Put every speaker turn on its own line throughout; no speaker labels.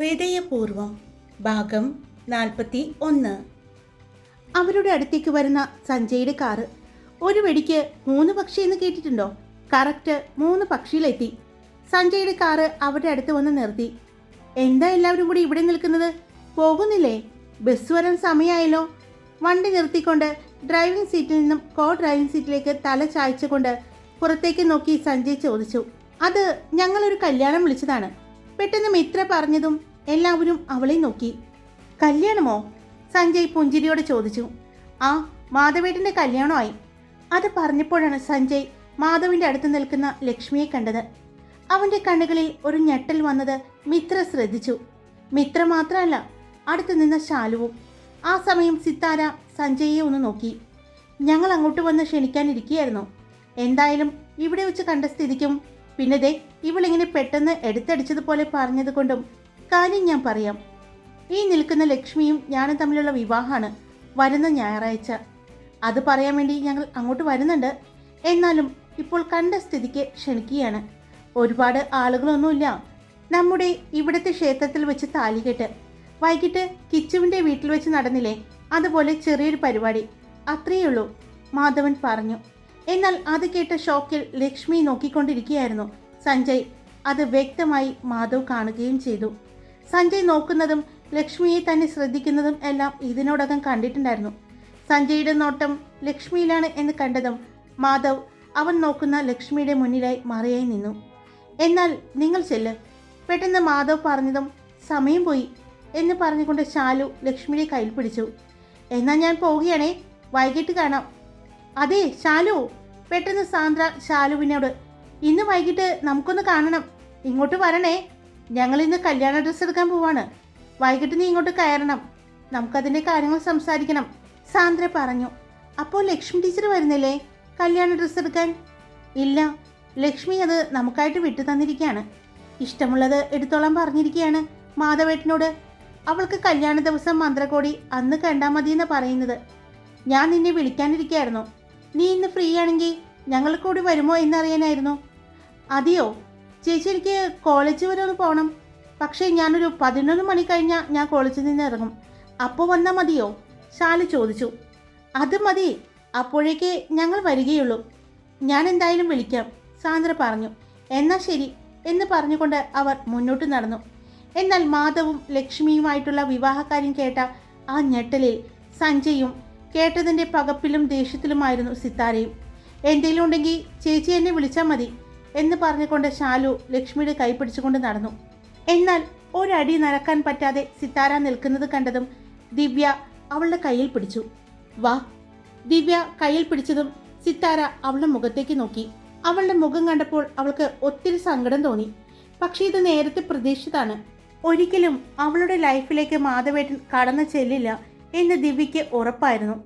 ഹൃദയപൂർവം ഭാഗം നാൽപ്പത്തി ഒന്ന് അവരുടെ അടുത്തേക്ക് വരുന്ന സഞ്ജയുടെ കാറ് ഒരു വെടിക്ക് മൂന്ന് പക്ഷി എന്ന് കേട്ടിട്ടുണ്ടോ? കറക്റ്റ് മൂന്ന് പക്ഷിയിലെത്തി. സഞ്ജയുടെ കാറ് അവരുടെ അടുത്ത് വന്ന് നിർത്തി. എന്താ എല്ലാവരും കൂടി ഇവിടെ നിൽക്കുന്നത്? പോകുന്നില്ലേ? ബസ് വരാൻ സമയമായല്ലോ വണ്ടി നിർത്തിക്കൊണ്ട് ഡ്രൈവിംഗ് സീറ്റിൽ നിന്നും കോ ഡ്രൈവിംഗ് സീറ്റിലേക്ക് തല ചായച്ചുകൊണ്ട് പുറത്തേക്ക് നോക്കി സഞ്ജയ് ചോദിച്ചു. അത് ഞങ്ങളൊരു കല്യാണം വിളിച്ചതാണ്. പെട്ടെന്ന് മിത്ര പറഞ്ഞതും എല്ലാവരും അവളെ നോക്കി. കല്യാണമോ? സഞ്ജയ് പുഞ്ചിരിയോടെ ചോദിച്ചു. ആ മാധവേട്ടന്റെ കല്യാണമായി. അത് പറഞ്ഞപ്പോഴാണ് സഞ്ജയ് മാധവിന്റെ അടുത്ത് നിൽക്കുന്ന ലക്ഷ്മിയെ കണ്ടത്. അവന്റെ കണ്ണുകളിൽ ഒരു ഞെട്ടൽ വന്നത് മിത്ര ശ്രദ്ധിച്ചു. മിത്ര മാത്രമല്ല അടുത്ത് നിന്ന ശാലുവും. ആ സമയം സിത്താര സഞ്ജയെ ഒന്ന് നോക്കി. ഞങ്ങൾ അങ്ങോട്ട് വന്ന് ക്ഷണിക്കാനിരിക്കുകയായിരുന്നു. എന്തായാലും ഇവിടെ വെച്ച് കണ്ട സ്ഥിതിക്കും. പിന്നെ ദേ ഇവളിങ്ങനെ പെട്ടെന്ന് എടുത്തടിച്ചതുപോലെ പറഞ്ഞതുകൊണ്ടും കാര്യം ഞാൻ പറയാം. ഈ നിൽക്കുന്ന ലക്ഷ്മിയും ഞാനും തമ്മിലുള്ള വിവാഹമാണ് വരുന്ന ഞായറാഴ്ച. അത് പറയാൻ വേണ്ടി ഞങ്ങൾ അങ്ങോട്ട് വരുന്നുണ്ട്. എന്നാലും ഇപ്പോൾ കണ്ട സ്ഥിതിക്ക് ക്ഷണിക്കുകയാണ്. ഒരുപാട് ആളുകളൊന്നുമില്ല. നമ്മുടെ ഇവിടുത്തെ ക്ഷേത്രത്തിൽ വെച്ച് താലികെട്ട് വൈകിട്ട് കിച്ചുവിന്റെ വീട്ടിൽ വെച്ച് നടന്നില്ലേ? അതുപോലെ ചെറിയൊരു പരിപാടി. അത്രയേ ഉള്ളൂ മാധവൻ പറഞ്ഞു. എന്നാൽ അത് കേട്ട ഷോക്കിൽ ലക്ഷ്മി നോക്കിക്കൊണ്ടിരിക്കുകയായിരുന്നു. സഞ്ജയ് അത് വ്യക്തമായി മാധവ് കാണുകയും ചെയ്തു. സഞ്ജയ് നോക്കുന്നതും ലക്ഷ്മിയെ തന്നെ ശ്രദ്ധിക്കുന്നതും എല്ലാം ഇതിനോടകം കണ്ടിട്ടുണ്ടായിരുന്നു. സഞ്ജയുടെ നോട്ടം ലക്ഷ്മിയിലാണ് എന്ന് കണ്ടതും മാധവ് അവൻ നോക്കുന്ന ലക്ഷ്മിയുടെ മുന്നിലായി മറിയായി നിന്നു. എന്നാൽ നിങ്ങൾ ചെല്ല്. പെട്ടെന്ന് മാധവ് പറഞ്ഞതും സമയം പോയി എന്ന് പറഞ്ഞുകൊണ്ട് ശാലു ലക്ഷ്മിയുടെ കയ്യിൽ പിടിച്ചു. എന്നാൽ ഞാൻ പോവുകയാണേ. വൈകിട്ട് കാണാം. അതെ ശാലു. പെട്ടെന്ന് സാന്ദ്ര ശാലുവിനോട് ഇന്ന് വൈകിട്ട് നമുക്കൊന്ന് കാണണം. ഇങ്ങോട്ട് വരണേ. ഞങ്ങൾ ഇന്ന് കല്യാണ ഡ്രസ്സ് എടുക്കാൻ പോവാണ്. വൈകിട്ട് നീ ഇങ്ങോട്ട് കയറണം. നമുക്കതിന്റെ കാര്യങ്ങൾ സംസാരിക്കണം. സാന്ദ്ര പറഞ്ഞു. അപ്പോൾ ലക്ഷ്മി ടീച്ചർ വരുന്നില്ലേ? കല്യാണ ഡ്രസ്സ് എടുക്കാൻ? ഇല്ല. ലക്ഷ്മി അത് നമുക്കായിട്ട് വിട്ടു തന്നിരിക്കുകയാണ്. ഇഷ്ടമുള്ളത് എടുത്തോളം പറഞ്ഞിരിക്കുകയാണ് മാധവേട്ടനോട്. അവൾക്ക് കല്യാണ ദിവസം മന്ത്രകോടി അന്ന് കണ്ടാൽ മതിയെന്ന് പറയുന്നത്. ഞാൻ നിന്നെ വിളിക്കാനിരിക്കുകയായിരുന്നു. നീ ഇന്ന് ഫ്രീ ആണെങ്കിൽ ഞങ്ങൾ കൂടി വരുമോ എന്നറിയാനായിരുന്നു. അതെയോ? ചേച്ചി എനിക്ക് കോളേജ് വരെ ഒന്ന് പോകണം പക്ഷേ ഞാനൊരു പതിനൊന്ന് മണി കഴിഞ്ഞാൽ ഞാൻ കോളേജിൽ നിന്ന് ഇറങ്ങും. അപ്പോൾ വന്നാൽ മതിയോ? ശാലു ചോദിച്ചു. അത് മതി. അപ്പോഴേക്ക് ഞങ്ങൾ വരികയുള്ളൂ. ഞാൻ എന്തായാലും വിളിക്കാം സാന്ദ്ര പറഞ്ഞു. എന്നാൽ ശരി എന്ന് പറഞ്ഞുകൊണ്ട് അവർ മുന്നോട്ട് നടന്നു. എന്നാൽ മാധവും ലക്ഷ്മിയുമായിട്ടുള്ള വിവാഹകാര്യം കേട്ട ആ ഞെട്ടലിൽ സഞ്ജയും കേട്ടതിന്റെ പകപ്പിലും ദേഷ്യത്തിലുമായിരുന്നു സിത്താരയും. എന്തെങ്കിലും ഉണ്ടെങ്കിൽ ചേച്ചി എന്നെ വിളിച്ചാൽ മതി. എന്ന് പറഞ്ഞുകൊണ്ട് ശാലു ലക്ഷ്മിയുടെ കൈ പിടിച്ചുകൊണ്ട് നടന്നു. എന്നാൽ ഒരടി നടക്കാൻ പറ്റാതെ സിത്താര നിൽക്കുന്നത് കണ്ടതും ദിവ്യ അവളുടെ കയ്യിൽ പിടിച്ചു. വാ. ദിവ്യ കയ്യിൽ പിടിച്ചതും സിത്താര അവളുടെ മുഖത്തേക്ക് നോക്കി. അവളുടെ മുഖം കണ്ടപ്പോൾ അവൾക്ക് ഒത്തിരി സങ്കടം തോന്നി. പക്ഷേ ഇത് നേരത്തെ പ്രതീക്ഷിച്ചതാണ്. ഒരിക്കലും അവളുടെ ലൈഫിലേക്ക് മാധവേട്ടൻ കടന്നു ചെല്ലില്ല എന്ന് ദിവ്യയ്ക്ക് ഉറപ്പായിരുന്നു.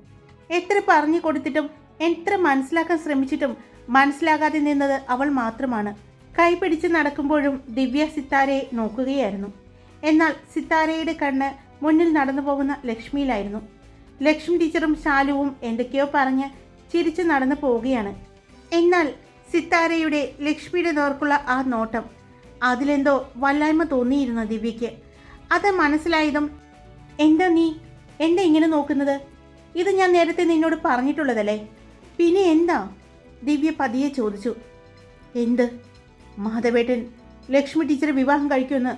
എത്ര പറഞ്ഞു കൊടുത്തിട്ടും എത്ര മനസ്സിലാക്കാൻ ശ്രമിച്ചിട്ടും മനസ്സിലാകാതെ നിന്നത് അവൾ മാത്രമാണ്. കൈപിടിച്ച് നടക്കുമ്പോഴും ദിവ്യ സിത്താരയെ നോക്കുകയായിരുന്നു. എന്നാൽ സിത്താരയുടെ കണ്ണ് മുന്നിൽ നടന്നു പോകുന്ന ലക്ഷ്മിയിലായിരുന്നു. ലക്ഷ്മി ടീച്ചറും ശാലുവും എന്തൊക്കെയോ പറഞ്ഞ് ചിരിച്ചു നടന്നു പോവുകയാണ്. എന്നാൽ സിത്താരയുടെ ലക്ഷ്മിയുടെ നേർക്കുള്ള ആ നോട്ടം അതിലെന്തോ വല്ലായ്മ തോന്നിയിരുന്നു ദിവ്യയ്ക്ക്. അത് മനസ്സിലായതും എന്താ നീ? എന്താ ഇങ്ങനെ നോക്കുന്നത്? ഇത് ഞാൻ നേരത്തെ നിന്നോട് പറഞ്ഞിട്ടുള്ളതല്ലേ? പിന്നെ എന്താ? ദിവ്യ പതിയെ ചോദിച്ചു എന്ത്? മാധവേട്ടൻ ലക്ഷ്മി ടീച്ചറെ വിവാഹം കഴിക്കുമെന്ന്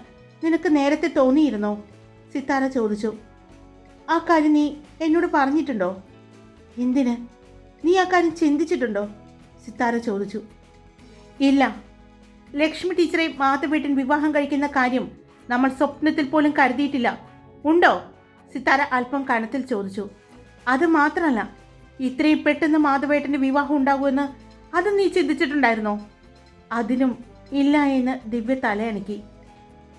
നിനക്ക് നേരത്തെ തോന്നിയിരുന്നോ? സിത്താര ചോദിച്ചു ആ കാര്യം നീ എന്നോട് പറഞ്ഞിട്ടുണ്ടോ? എന്തിന്? നീ ആ കാര്യം ചിന്തിച്ചിട്ടുണ്ടോ? സിത്താര ചോദിച്ചു ഇല്ല. ലക്ഷ്മി ടീച്ചറെ മാധവേട്ടൻ വിവാഹം കഴിക്കുന്ന കാര്യം നമ്മൾ സ്വപ്നത്തിൽ പോലും കരുതിയിട്ടില്ല. ഉണ്ടോ? സിത്താര അല്പം കനത്തിൽ ചോദിച്ചു അത് മാത്രമല്ല ഇത്രയും പെട്ടെന്ന് മാധവേട്ടന്റെ വിവാഹം ഉണ്ടാകുമെന്ന് അത് നീ ചിന്തിച്ചിട്ടുണ്ടായിരുന്നോ? അതിനും ഇല്ല എന്ന് ദിവ്യ തലയണക്കി.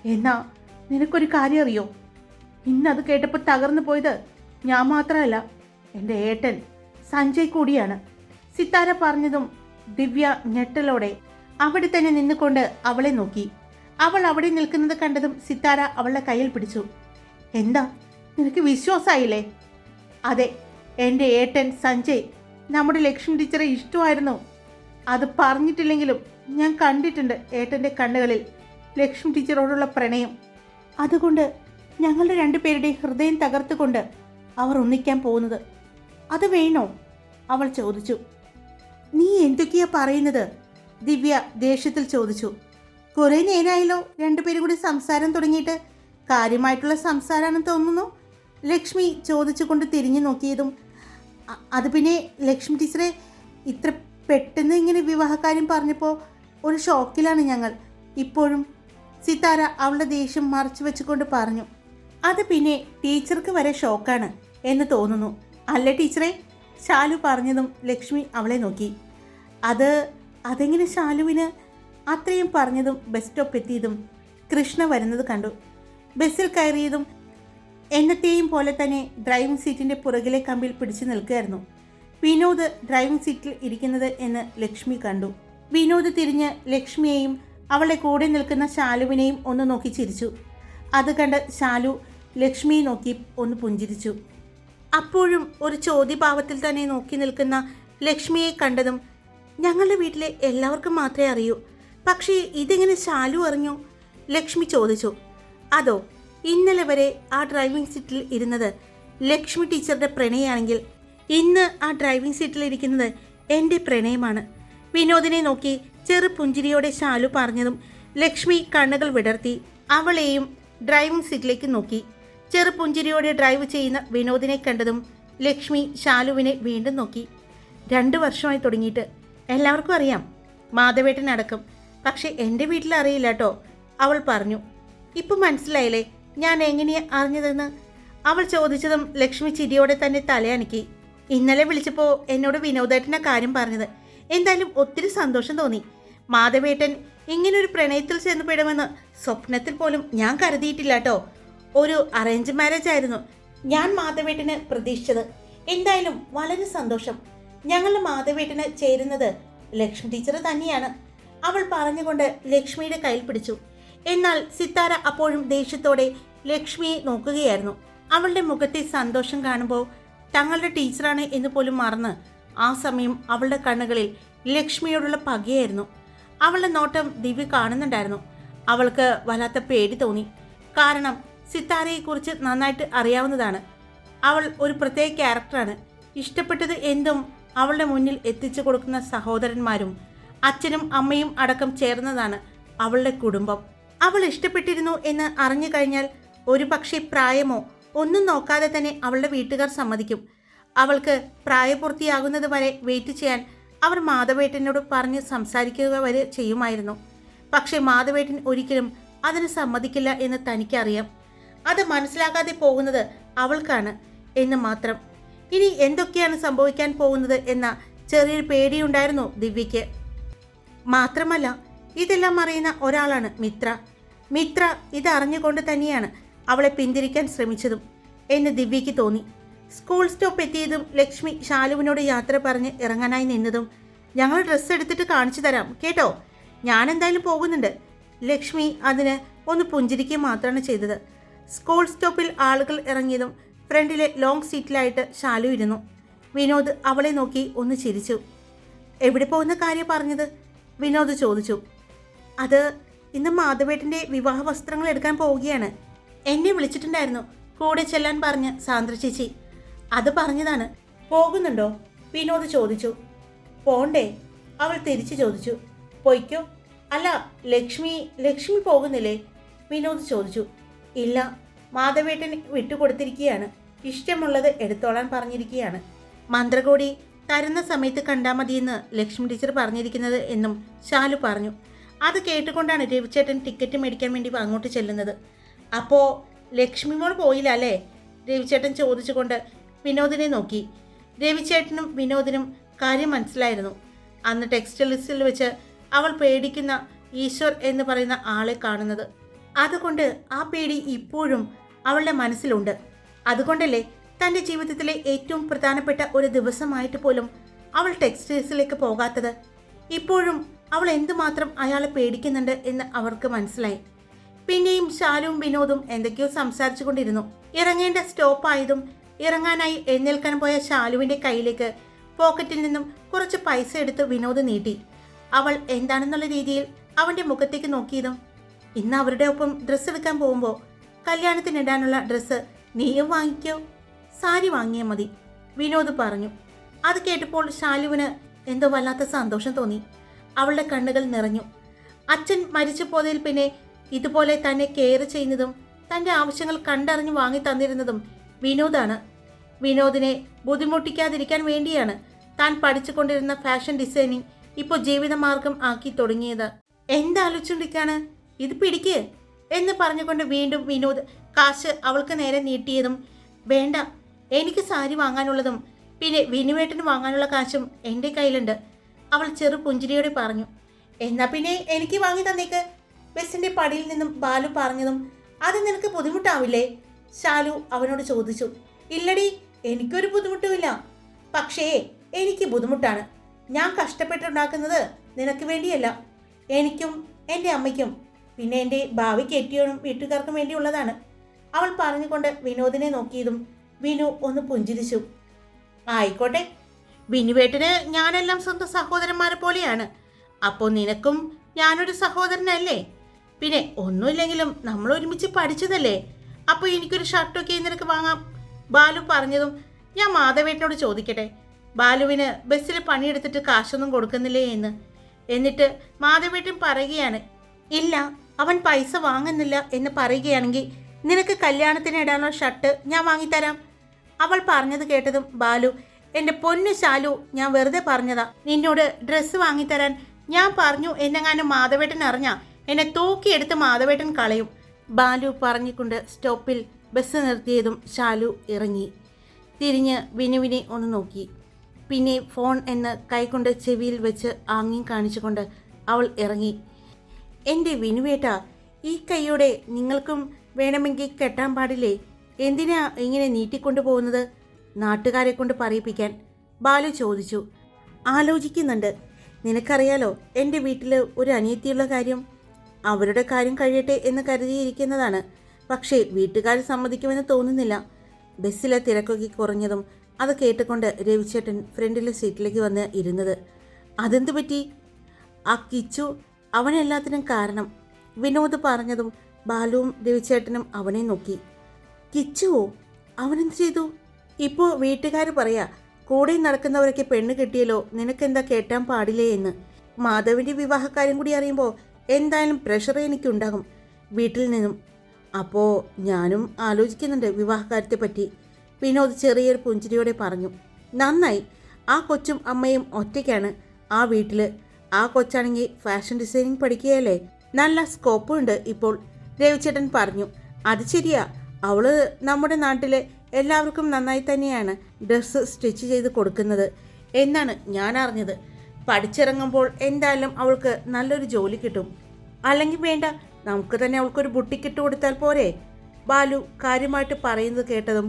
എന്നാ നിനക്കൊരു കാര്യം അറിയോ? ഇന്നത് കേട്ടപ്പോൾ തകർന്നു പോയത് ഞാൻ മാത്രമല്ല എന്റെ ഏട്ടൻ സഞ്ജയ് കൂടിയാണ്. സിത്താര പറഞ്ഞതും ദിവ്യ ഞെട്ടലോടെ അവിടെ തന്നെ നിന്നുകൊണ്ട് അവളെ നോക്കി. അവൾ അവിടെ നിൽക്കുന്നത് കണ്ടതും സിത്താര അവളുടെ കയ്യിൽ പിടിച്ചു. എന്താ നിനക്ക് വിശ്വാസമായില്ലേ? അതെ എന്റെ ഏട്ടൻ സഞ്ജയ് നമ്മുടെ ലക്ഷ്മി ടീച്ചറെ ഇഷ്ടമായിരുന്നു. അത് പറഞ്ഞിട്ടില്ലെങ്കിലും ഞാൻ കണ്ടിട്ടുണ്ട് ഏട്ടന്റെ കണ്ണുകളിൽ ലക്ഷ്മി ടീച്ചറോടുള്ള പ്രണയം. അതുകൊണ്ട് ഞങ്ങളുടെ രണ്ടുപേരുടെ ഹൃദയം തകർത്തുകൊണ്ട് അവർ ഒന്നിക്കാൻ പോകുന്നത്. അത് വേണോ? അവൾ ചോദിച്ചു. നീ എന്തൊക്കെയാ പറയുന്നത്? ദിവ്യ ദേഷ്യത്തിൽ ചോദിച്ചു. കുറേ നേരമായല്ലോ രണ്ടുപേരും കൂടി സംസാരം തുടങ്ങിയിട്ട്. കാര്യമായിട്ടുള്ള സംസാരമാണെന്ന് തോന്നുന്നു? ലക്ഷ്മി ചോദിച്ചുകൊണ്ട് തിരിഞ്ഞു നോക്കിയതും "അ- അത് പിന്നെ ലക്ഷ്മി ടീച്ചറെ ഇത്ര പെട്ടെന്ന് ഇങ്ങനെ വിവാഹകാര്യം പറഞ്ഞപ്പോൾ ഒരു ഷോക്കിലാണ് ഞങ്ങൾ. ഇപ്പോഴും സിതാര അവളുടെ ദേഷ്യം മറച്ചു വെച്ചുകൊണ്ട് പറഞ്ഞു അത് പിന്നെ ടീച്ചർക്ക് വരെ ഷോക്കാണ് എന്ന് തോന്നുന്നു. അല്ല ടീച്ചറെ? ശാലു പറഞ്ഞതും ലക്ഷ്മി അവളെ നോക്കി. അത് അതെങ്ങനെ ശാലുവിന്? അത്രയും പറഞ്ഞതും ബസ് സ്റ്റോപ്പ് എത്തിയതും കൃഷ്ണ വരുന്നത് കണ്ടു. ബസ്സിൽ കയറിയതും എന്നത്തെയും പോലെ തന്നെ ഡ്രൈവിംഗ് സീറ്റിന്റെ പുറകിലെ കമ്പിൽ പിടിച്ചു നിൽക്കുകയായിരുന്നു. വിനോദ് ഡ്രൈവിംഗ് സീറ്റിൽ ഇരിക്കുന്നത് എന്ന് ലക്ഷ്മി കണ്ടു. വിനോദ് തിരിഞ്ഞ് ലക്ഷ്മിയെയും അവളെ കൂടെ നിൽക്കുന്ന ശാലുവിനെയും ഒന്ന് നോക്കി ചിരിച്ചു. അത് കണ്ട് ശാലു ലക്ഷ്മിയെ നോക്കി ഒന്ന് പുഞ്ചിരിച്ചു. അപ്പോഴും ഒരു ചോദ്യഭാവത്തിൽ തന്നെ നോക്കി നിൽക്കുന്ന ലക്ഷ്മിയെ കണ്ടതും ഞങ്ങളുടെ വീട്ടിലെ എല്ലാവർക്കും മാത്രമേ അറിയൂ. പക്ഷേ ഇതെങ്ങനെ ശാലു അറിഞ്ഞു? ലക്ഷ്മി ചോദിച്ചു. അതോ ഇന്നലെ വരെ ആ ഡ്രൈവിംഗ് സീറ്റിൽ ഇരുന്നത് ലക്ഷ്മി ടീച്ചറുടെ പ്രണയമാണെങ്കിൽ ഇന്ന് ആ ഡ്രൈവിംഗ് സീറ്റിൽ ഇരിക്കുന്നത് എന്റെ പ്രണയമാണ്. വിനോദിനെ നോക്കി ചെറു പുഞ്ചിരിയോടെ ശാലു പറഞ്ഞതും ലക്ഷ്മി കണ്ണുകൾ വിടർത്തി അവളെയും ഡ്രൈവിംഗ് സീറ്റിലേക്ക് നോക്കി. ചെറു പുഞ്ചിരിയോടെ ഡ്രൈവ് ചെയ്യുന്ന വിനോദിനെ കണ്ടതും ലക്ഷ്മി ശാലുവിനെ വീണ്ടും നോക്കി. രണ്ട് വർഷമായി തുടങ്ങിയിട്ട്. എല്ലാവർക്കും അറിയാം. മാധവേട്ടൻ അടക്കം പക്ഷെ എന്റെ വീട്ടിൽ അറിയില്ല കേട്ടോ. അവൾ പറഞ്ഞു. ഇപ്പം മനസ്സിലായില്ലേ? ഞാൻ എങ്ങനെയാ അറിഞ്ഞതെന്ന്? അവൾ ചോദിച്ചതും ലക്ഷ്മി ചിരിയോടെ തന്നെ തലയണക്കി ഇന്നലെ വിളിച്ചപ്പോൾ എന്നോട് വിനോദേട്ടന്റെ കാര്യം പറഞ്ഞത്. എന്തായാലും ഒത്തിരി സന്തോഷം തോന്നി. മാധവേട്ടൻ ഇങ്ങനൊരു പ്രണയത്തിൽ ചെന്നപ്പെടുമെന്ന് സ്വപ്നത്തിൽ പോലും ഞാൻ കരുതിയിട്ടില്ല കേട്ടോ ഒരു അറേഞ്ച് മാരേജ് ആയിരുന്നു ഞാൻ മാധവേട്ടന് പ്രതീക്ഷിച്ചത്. എന്തായാലും വളരെ സന്തോഷം. ഞങ്ങളുടെ മാധവേട്ടന് ചേരുന്നത് ലക്ഷ്മി ടീച്ചർ തന്നെയാണ്. അവൾ പറഞ്ഞുകൊണ്ട് ലക്ഷ്മിയുടെ കയ്യിൽ പിടിച്ചു. എന്നാൽ സിത്താര അപ്പോഴും ദേഷ്യത്തോടെ ലക്ഷ്മിയെ നോക്കുകയായിരുന്നു. അവളുടെ മുഖത്തെ സന്തോഷം കാണുമ്പോൾ തങ്ങളുടെ ടീച്ചറാണ് എന്ന് പോലും മറന്ന് ആ സമയം അവളുടെ കണ്ണുകളിൽ ലക്ഷ്മിയോടുള്ള പകയായിരുന്നു. അവളുടെ നോട്ടം ദിവ്യ കാണുന്നുണ്ടായിരുന്നു. അവൾക്ക് വല്ലാത്ത പേടി തോന്നി. കാരണം സിത്താരയെക്കുറിച്ച് നന്നായിട്ട് അറിയാവുന്നതാണ്. അവൾ ഒരു പ്രത്യേക ക്യാരക്ടറാണ്. ഇഷ്ടപ്പെട്ടത് എന്തും അവളുടെ മുന്നിൽ എത്തിച്ചു കൊടുക്കുന്ന സഹോദരന്മാരും അച്ഛനും അമ്മയും അടക്കം ചേർന്നതാണ് അവളുടെ കുടുംബം. അവൾ ഇഷ്ടപ്പെട്ടിരുന്നു എന്ന് അറിഞ്ഞു കഴിഞ്ഞാൽ ഒരു പക്ഷേ പ്രായമോ ഒന്നും നോക്കാതെ തന്നെ അവളുടെ വീട്ടുകാർ സമ്മതിക്കും. അവൾക്ക് പ്രായപൂർത്തിയാകുന്നത് വരെ വെയിറ്റ് ചെയ്യാൻ അവർ മാധവേട്ടനോട് പറഞ്ഞ് സംസാരിക്കുക വരെ ചെയ്യുമായിരുന്നു. പക്ഷേ മാധവേട്ടൻ ഒരിക്കലും അതിന് സമ്മതിക്കില്ല എന്ന് തനിക്കറിയാം. അത് മനസ്സിലാകാതെ പോകുന്നത് അവൾക്കാണ് എന്ന് മാത്രം. ഇനി എന്തൊക്കെയാണ് സംഭവിക്കാൻ പോകുന്നത് എന്ന ചെറിയൊരു പേടിയുണ്ടായിരുന്നു ദിവ്യയ്ക്ക്. മാത്രമല്ല ഇതെല്ലാം അറിയുന്ന ഒരാളാണ് മിത്ര. മിത്ര ഇതറിഞ്ഞുകൊണ്ട് തന്നെയാണ് അവളെ പിന്തിരിക്കാൻ ശ്രമിച്ചതും എന്ന് ദിവ്യയ്ക്ക് തോന്നി. സ്കൂൾ സ്റ്റോപ്പ് എത്തിയതും ലക്ഷ്മി ശാലുവിനോട് യാത്ര പറഞ്ഞ് ഇറങ്ങാനായി നിന്നതും ഞങ്ങൾ ഡ്രസ്സ് എടുത്തിട്ട് കാണിച്ചു തരാം കേട്ടോ? ഞാൻ എന്തായാലും പോകുന്നുണ്ട്. ലക്ഷ്മി അതിന് ഒന്ന് പുഞ്ചിരിക്കുക മാത്രമാണ് ചെയ്തത്. സ്കൂൾ സ്റ്റോപ്പിൽ ആളുകൾ ഇറങ്ങിയതും ഫ്രണ്ടിലെ ലോങ് സീറ്റിലായിട്ട് ശാലു ഇരുന്നു. വിനോദ് അവളെ നോക്കി ഒന്ന് ചിരിച്ചു. എവിടെ പോകുന്ന കാര്യം പറഞ്ഞത്? വിനോദ് ചോദിച്ചു. അത് ഇന്ന് മാധവേട്ടന്റെ വിവാഹ വസ്ത്രങ്ങൾ എടുക്കാൻ പോവുകയാണ്. എന്നെ വിളിച്ചിട്ടുണ്ടായിരുന്നു. കൂടെ ചെല്ലാൻ പറഞ്ഞ് സാന്ദ്ര ചേച്ചി. അത് പറഞ്ഞതാണ്. പോകുന്നുണ്ടോ? വിനോദ് ചോദിച്ചു. പോണ്ടേ? അവൾ തിരിച്ചു ചോദിച്ചു. പൊയ്ക്കോ? അല്ല ലക്ഷ്മി ലക്ഷ്മി പോകുന്നില്ലേ? വിനോദ് ചോദിച്ചു. ഇല്ല മാധവേട്ടൻ വിട്ടുകൊടുത്തിരിക്കുകയാണ്. ഇഷ്ടമുള്ളത് എടുത്തോളാൻ പറഞ്ഞിരിക്കുകയാണ്. മന്ത്രകോടി തരുന്ന സമയത്ത് കണ്ടാൽ മതിയെന്ന് ലക്ഷ്മി ടീച്ചർ പറഞ്ഞിരിക്കുന്നത് എന്നും ശാലു പറഞ്ഞു. അത് കേട്ടുകൊണ്ടാണ് രവിചേട്ടൻ ടിക്കറ്റ് മേടിക്കാൻ വേണ്ടി അങ്ങോട്ട് ചെല്ലുന്നത്. അപ്പോൾ ലക്ഷ്മി മോൾ പോയില്ല അല്ലേ? രവിചേട്ടൻ ചോദിച്ചുകൊണ്ട് വിനോദിനെ നോക്കി. രവിചേട്ടനും വിനോദിനും കാര്യം മനസ്സിലായിരുന്നു. അന്ന് ടെക്സ്റ്റ് ലിസ്റ്റിൽ വെച്ച് അവൾ പേടിക്കുന്ന ഈശ്വർ എന്ന് പറയുന്ന ആളെ കാണുന്നത്. അതുകൊണ്ട് ആ പേടി ഇപ്പോഴും അവളുടെ മനസ്സിലുണ്ട്. അതുകൊണ്ടല്ലേ തന്റെ ജീവിതത്തിലെ ഏറ്റവും പ്രധാനപ്പെട്ട ഒരു ദിവസമായിട്ട് പോലും അവൾ ടെക്സ്റ്റൈൽസിലേക്ക് പോകാത്തത് ഇപ്പോഴും അവൾ എന്തുമാത്രം അയാളെ പേടിക്കുന്നുണ്ട് എന്ന് അവർക്ക് മനസ്സിലായി. പിന്നെയും ശാലുവും വിനോദും എന്തൊക്കെയോ സംസാരിച്ചു കൊണ്ടിരുന്നു ഇറങ്ങേണ്ട സ്റ്റോപ്പായതും ഇറങ്ങാനായി എഴുന്നേൽക്കാൻ പോയ ശാലുവിന്റെ കയ്യിലേക്ക് പോക്കറ്റിൽ നിന്നും കുറച്ച് പൈസ എടുത്ത് വിനോദ് നീട്ടി. അവൾ എന്താണെന്നുള്ള രീതിയിൽ അവന്റെ മുഖത്തേക്ക് നോക്കിയതും ഇന്ന് അവരുടെ ഒപ്പം ഡ്രസ്സ് എടുക്കാൻ പോകുമ്പോൾ കല്യാണത്തിനിടാനുള്ള ഡ്രസ്സ് നീയും വാങ്ങിക്കോ സാരി വാങ്ങിയാൽ മതി വിനോദ് പറഞ്ഞു. അത് കേട്ടപ്പോൾ ശാലുവിന് എന്തോ വല്ലാത്ത സന്തോഷം തോന്നി. അവളുടെ കണ്ണുകൾ നിറഞ്ഞു. അച്ഛൻ മരിച്ചു പോയതിൽ പിന്നെ ഇതുപോലെ തന്നെ കെയർ ചെയ്യുന്നതും തന്റെ ആവശ്യങ്ങൾ കണ്ടറിഞ്ഞ് വാങ്ങി തന്നിരുന്നതും വിനോദാണ്. വിനോദിനെ ബുദ്ധിമുട്ടിക്കാതിരിക്കാൻ വേണ്ടിയാണ് താൻ പഠിച്ചുകൊണ്ടിരുന്ന ഫാഷൻ ഡിസൈനിങ് ഇപ്പോൾ ജീവിതമാർഗം ആക്കി തുടങ്ങിയത്. എന്താലോചിച്ചുകൊണ്ടിരിക്കാണ് ഇത് പിടിക്ക് എന്ന് പറഞ്ഞുകൊണ്ട് വീണ്ടും വിനോദ് കാശ് അവൾക്ക് നേരെ നീട്ടിയതും വേണ്ട എനിക്ക് സാരി വാങ്ങാനുള്ളതും പിന്നെ വിനുവേട്ടന് വാങ്ങാനുള്ള കാശും എന്റെ കയ്യിലുണ്ട്. അവൾ ചെറു പുഞ്ചിരിയോടെ പറഞ്ഞു എന്നാ പിന്നെ എനിക്ക് വാങ്ങി തന്നേക്ക്. ബസ്സിന്റെ പടിയിൽ നിന്നും ബാലു പറഞ്ഞതും അത് നിനക്ക് ബുദ്ധിമുട്ടാവില്ലേ? ശാലു അവനോട് ചോദിച്ചു ഇല്ലടി എനിക്കൊരു ബുദ്ധിമുട്ടുമില്ല. പക്ഷേ എനിക്ക് ബുദ്ധിമുട്ടാണ്. ഞാൻ കഷ്ടപ്പെട്ടുണ്ടാക്കുന്നത് നിനക്ക് വേണ്ടിയല്ല. എനിക്കും എന്റെ അമ്മയ്ക്കും പിന്നെ എന്റെ ഭാവി കെട്ടിയോനും വീട്ടുകാർക്കും വേണ്ടിയുള്ളതാണ്. അവൾ പറഞ്ഞുകൊണ്ട് വിനോദിനെ നോക്കിയതും വിനു ഒന്ന് പുഞ്ചിരിച്ചു. ആയിക്കോട്ടെ. ബിനുവേട്ടന് ഞാനെല്ലാം സ്വന്തം സഹോദരന്മാരെ പോലെയാണ്. അപ്പോൾ നിനക്കും ഞാനൊരു സഹോദരനല്ലേ? പിന്നെ ഒന്നുമില്ലെങ്കിലും നമ്മൾ ഒരുമിച്ച് പഠിച്ചതല്ലേ? അപ്പോൾ എനിക്കൊരു ഷർട്ടൊക്കെ നിനക്ക് വാങ്ങാം. ബാലു പറഞ്ഞതും ഞാൻ മാധവേട്ടനോട് ചോദിക്കട്ടെ. ബാലുവിന് ബസ്സിൽ പണിയെടുത്തിട്ട് കാശൊന്നും കൊടുക്കുന്നില്ലേ എന്ന്. എന്നിട്ട് മാധവേട്ടൻ പറയുകയാണ് ഇല്ല അവൻ പൈസ വാങ്ങുന്നില്ല എന്ന് പറയുകയാണെങ്കിൽ നിനക്ക് കല്യാണത്തിന് ഇടാനുള്ള ഷർട്ട് ഞാൻ വാങ്ങിത്തരാം. അവൾ പറഞ്ഞത് കേട്ടതും ബാലു എന്റെ പൊന്നു ശാലു ഞാൻ വെറുതെ പറഞ്ഞതാ. നിന്നോട് ഡ്രസ്സ് വാങ്ങിത്തരാൻ ഞാൻ പറഞ്ഞു. എന്നെങ്ങാനും മാധവേട്ടൻ അറിഞ്ഞാ? എന്നെ തൂക്കിയെടുത്ത് മാധവേട്ടൻ കളയും. ബാലു പറഞ്ഞിക്കൊണ്ട് സ്റ്റോപ്പിൽ ബസ് നിർത്തിയതും ശാലു ഇറങ്ങി. തിരിഞ്ഞ് വിനുവിനെ ഒന്ന് നോക്കി. പിന്നെ ഫോൺ എന്ന് കൈകൊണ്ട് ചെവിയിൽ വെച്ച് ആംഗ്യം കാണിച്ചുകൊണ്ട് അവൾ ഇറങ്ങി. എന്റെ വിനുവേട്ട ഈ കൈയോടെ നിങ്ങൾക്കും വേണമെങ്കിൽ കെട്ടാൻ പാടില്ലേ? എന്തിനാ ഇങ്ങനെ നീട്ടിക്കൊണ്ടു പോകുന്നത് നാട്ടുകാരെ കൊണ്ട് പറയിപ്പിക്കാൻ. ബാലു ചോദിച്ചു. ആലോചിക്കുന്നുണ്ട്. നിനക്കറിയാലോ എന്റെ വീട്ടിൽ ഒരു അനിയത്തിയുള്ള കാര്യം? അവരുടെ കാര്യം കഴിയട്ടെ എന്ന് കരുതിയിരിക്കുന്നതാണ്. പക്ഷേ വീട്ടുകാർ സമ്മതിക്കുമെന്ന് തോന്നുന്നില്ല. ബസ്സിലെ തിരക്കൊക്കെ കുറഞ്ഞതും അത് കേട്ടുകൊണ്ട് രവിചേട്ടൻ ഫ്രണ്ടിലെ സീറ്റിലേക്ക് വന്ന് ഇരുന്നത്. അതെന്തു പറ്റി? ആ കിച്ചു അവനെല്ലാത്തിനും കാരണം വിനോദ് പറഞ്ഞതും ബാലുവും രവിചേട്ടനും അവനെ നോക്കി. കിച്ചുവോ അവനെന്ത് ചെയ്തു? ഇപ്പോൾ വീട്ടുകാർ പറയാ കൂടെ നടക്കുന്നവരൊക്കെ പെണ്ണ് കിട്ടിയല്ലോ നിനക്കെന്താ കേട്ടാൻ പാടില്ലേ എന്ന്. മാധവിന്റെ വിവാഹക്കാര്യം കൂടി അറിയുമ്പോൾ എന്തായാലും പ്രഷർ എനിക്കുണ്ടാകും. വീട്ടിൽ നിന്നും. അപ്പോൾ ഞാനും ആലോചിക്കുന്നുണ്ട് വിവാഹകാര്യത്തെ പറ്റി. വിനോദ് ചെറിയൊരു പുഞ്ചിരിയോടെ പറഞ്ഞു നന്നായി. ആ കൊച്ചും അമ്മയും ഒറ്റയ്ക്കാണ്. ആ വീട്ടിൽ ആ കൊച്ചാണെങ്കിൽ ഫാഷൻ ഡിസൈനിങ് പഠിക്കുകയല്ലേ? നല്ല സ്കോപ്പുണ്ട് ഇപ്പോൾ. രവിചേട്ടൻ പറഞ്ഞു അത് ശരിയാ. അവൾ നമ്മുടെ നാട്ടിലെ എല്ലാവർക്കും നന്നായി തന്നെയാണ് ഡ്രസ്സ് സ്റ്റിച്ച് ചെയ്ത് കൊടുക്കുന്നത് എന്നാണ് ഞാൻ അറിഞ്ഞത്. പഠിച്ചിറങ്ങുമ്പോൾ എന്തായാലും അവൾക്ക് നല്ലൊരു ജോലി കിട്ടും. അല്ലെങ്കിൽ വേണ്ട നമുക്ക് തന്നെ അവൾക്കൊരു ബുട്ടിക്കിട്ട് കൊടുത്താൽ പോരെ. ബാലു കാര്യമായിട്ട് പറയുന്നത് കേട്ടതും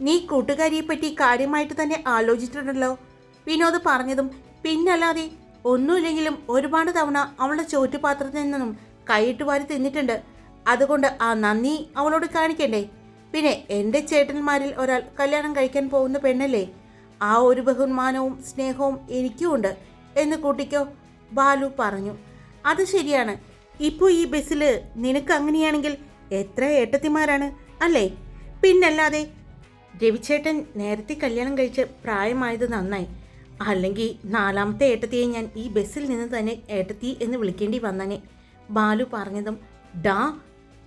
നീ കൂട്ടുകാരിയെ പറ്റി കാര്യമായിട്ട് തന്നെ ആലോചിച്ചിട്ടുണ്ടല്ലോ വിനോദ് പറഞ്ഞതും പിന്നല്ലാതെ ഒന്നുമില്ലെങ്കിലും ഒരുപാട് തവണ അവളുടെ ചോറ്റുപാത്രത്തിൽ നിന്നും കൈയിട്ട് വാരി തിന്നിട്ടുണ്ട്. അതുകൊണ്ട് ആ നന്ദി അവളോട് കാണിക്കണ്ടേ? പിന്നെ എന്റെ ചേട്ടന്മാരിൽ ഒരാൾ കല്യാണം കഴിക്കാൻ പോകുന്ന പെണ്ണല്ലേ? ആ ഒരു ബഹുമാനവും സ്നേഹവും എനിക്കുമുണ്ട് എന്ന് കൂട്ടിക്കോ? ബാലു പറഞ്ഞു. അത് ശരിയാണ്. ഇപ്പോൾ ഈ ബസ്സിൽ നിനക്ക് അങ്ങനെയാണെങ്കിൽ എത്ര ഏട്ടത്തിമാരാണ് അല്ലേ? പിന്നല്ലാതെ രവിച്ചേട്ടൻ നേരത്തെ കല്യാണം കഴിച്ച് പ്രായമായത് നന്നായി. അല്ലെങ്കിൽ നാലാമത്തെ ഏട്ടത്തിയെ ഞാൻ ഈ ബസ്സിൽ നിന്ന് തന്നെ ഏട്ടത്തി എന്ന് വിളിക്കേണ്ടി വന്നനെ. ബാലു പറഞ്ഞതും ഡാ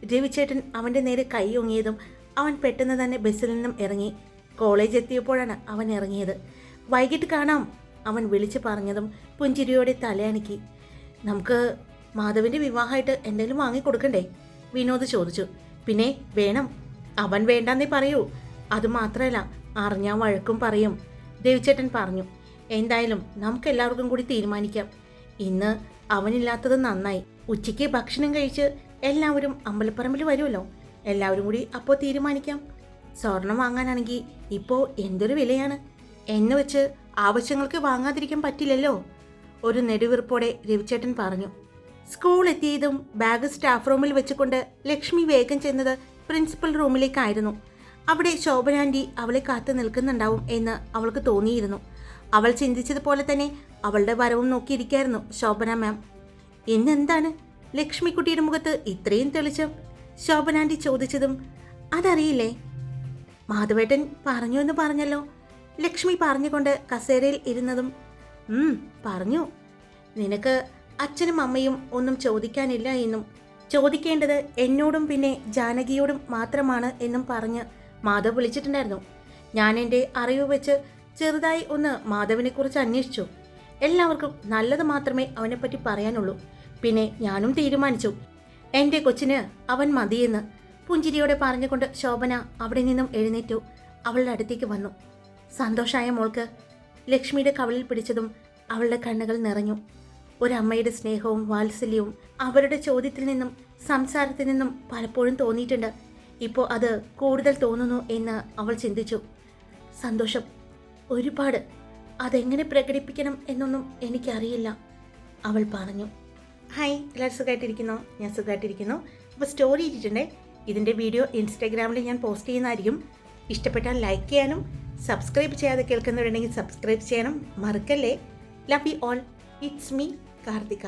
രവിച്ചേട്ടൻ അവന്റെ നേരെ കൈ ഒങ്ങിയതും അവൻ പെട്ടെന്ന് തന്നെ ബസ്സിൽ നിന്നും ഇറങ്ങി കോളേജ് എത്തിയപ്പോഴാണ് അവൻ ഇറങ്ങിയത്. വൈകിട്ട് കാണാം അവൻ വിളിച്ചു പറഞ്ഞതും പുഞ്ചിരിയോടെ തലയണക്കി. നമുക്ക് മാധവിന്റെ വിവാഹമായിട്ട് എന്തെങ്കിലും വാങ്ങിക്കൊടുക്കണ്ടേ വിനോദ് ചോദിച്ചു. പിന്നെ വേണം അവൻ വേണ്ടെന്നേ പറയൂ. അതുമാത്രമല്ല അറിഞ്ഞാൽ വഴക്കും പറയും. ദേവിച്ചേട്ടൻ പറഞ്ഞു എന്തായാലും നമുക്ക് എല്ലാവർക്കും കൂടി തീരുമാനിക്കാം. ഇന്ന് അവനില്ലാത്തത് നന്നായി. ഉച്ചയ്ക്ക് ഭക്ഷണം കഴിച്ച് എല്ലാവരും അമ്പലപ്പറമ്പിൽ വരുമല്ലോ. എല്ലാവരും കൂടി അപ്പോൾ തീരുമാനിക്കാം. സ്വർണം വാങ്ങാനാണെങ്കിൽ ഇപ്പോൾ എന്തൊരു വിലയാണ്? എന്ന് വെച്ച് ആവശ്യങ്ങൾക്ക് വാങ്ങാതിരിക്കാൻ പറ്റില്ലല്ലോ. ഒരു നെടുവീർപ്പോടെ രവിചേട്ടൻ പറഞ്ഞു. സ്കൂൾ എത്തിയതും ബാഗ് സ്റ്റാഫ് റൂമിൽ വെച്ചുകൊണ്ട് ലക്ഷ്മി വേഗം ചെന്നത് പ്രിൻസിപ്പൽ റൂമിലേക്കായിരുന്നു. അവിടെ ശോഭനാന്റി അവളെ കാത്തു നിൽക്കുന്നുണ്ടാവും എന്ന് അവൾക്ക് തോന്നിയിരുന്നു. അവൾ ചിന്തിച്ചതുപോലെ തന്നെ അവളുടെ വരവും നോക്കിയിരിക്കായിരുന്നു ശോഭന മാം. ഇന്നെന്താണ്? ലക്ഷ്മിക്കുട്ടിയുടെ മുഖത്ത് ഇത്രയും തെളിച്ചം ശോഭനാന്റി ചോദിച്ചതും അതറിയില്ലേ? മാധവേട്ടൻ പറഞ്ഞു എന്ന് പറഞ്ഞല്ലോ. ലക്ഷ്മി പറഞ്ഞുകൊണ്ട് കസേരയിൽ ഇരുന്നതും ഉം പറഞ്ഞു. നിനക്ക് അച്ഛനും അമ്മയും ഒന്നും ചോദിക്കാനില്ല എന്നും. ചോദിക്കേണ്ടത് എന്നോടും പിന്നെ ജാനകിയോടും മാത്രമാണ് എന്നും പറഞ്ഞ് മാധവ് വിളിച്ചിട്ടുണ്ടായിരുന്നു. ഞാൻ എന്റെ അറിവ് വെച്ച് ചെറുതായി ഒന്ന് മാധവിനെക്കുറിച്ച് അന്വേഷിച്ചു. എല്ലാവർക്കും നല്ലത് മാത്രമേ അവനെപ്പറ്റി പറയാനുള്ളൂ. പിന്നെ ഞാനും തീരുമാനിച്ചു. എന്റെ കൊച്ചിന് അവൻ മതിയെന്ന് പുഞ്ചിരിയോടെ പറഞ്ഞുകൊണ്ട് ശോഭന അവിടെ നിന്നും എഴുന്നേറ്റു. അവളുടെ അടുത്തേക്ക് വന്നു. സന്തോഷായ മോൾക്ക് ലക്ഷ്മിയുടെ കവളിൽ പിടിച്ചതും അവളുടെ കണ്ണുകൾ നിറഞ്ഞു. ഒരമ്മയുടെ സ്നേഹവും വാത്സല്യവും അവരുടെ ചോദ്യത്തിൽ നിന്നും സംസാരത്തിൽ നിന്നും പലപ്പോഴും തോന്നിയിട്ടുണ്ട്. ഇപ്പോൾ അത് കൂടുതൽ തോന്നുന്നു എന്ന് അവൾ ചിന്തിച്ചു. സന്തോഷം. ഒരുപാട്. അതെങ്ങനെ പ്രകടിപ്പിക്കണം എന്നൊന്നും എനിക്കറിയില്ല. അവൾ പറഞ്ഞു. ഹായ് എല്ലാവരും സുഖമായിട്ടിരിക്കുന്നു ഞാൻ സുഖമായിട്ടിരിക്കുന്നു അപ്പോൾ സ്റ്റോറി ഇട്ടിട്ടുണ്ട്. ഇതിന്റെ വീഡിയോ ഇൻസ്റ്റാഗ്രാമിൽ ഞാൻ പോസ്റ്റ് ചെയ്യുന്നതായിരിക്കും. ഇഷ്ടപ്പെട്ടാൽ ലൈക്ക് ചെയ്യാനും സബ്സ്ക്രൈബ് ചെയ്യാതെ കേൾക്കുന്നവരുണ്ടെങ്കിൽ സബ്സ്ക്രൈബ് ചെയ്യാനും മറക്കല്ലേ? Love you all it's me Karthika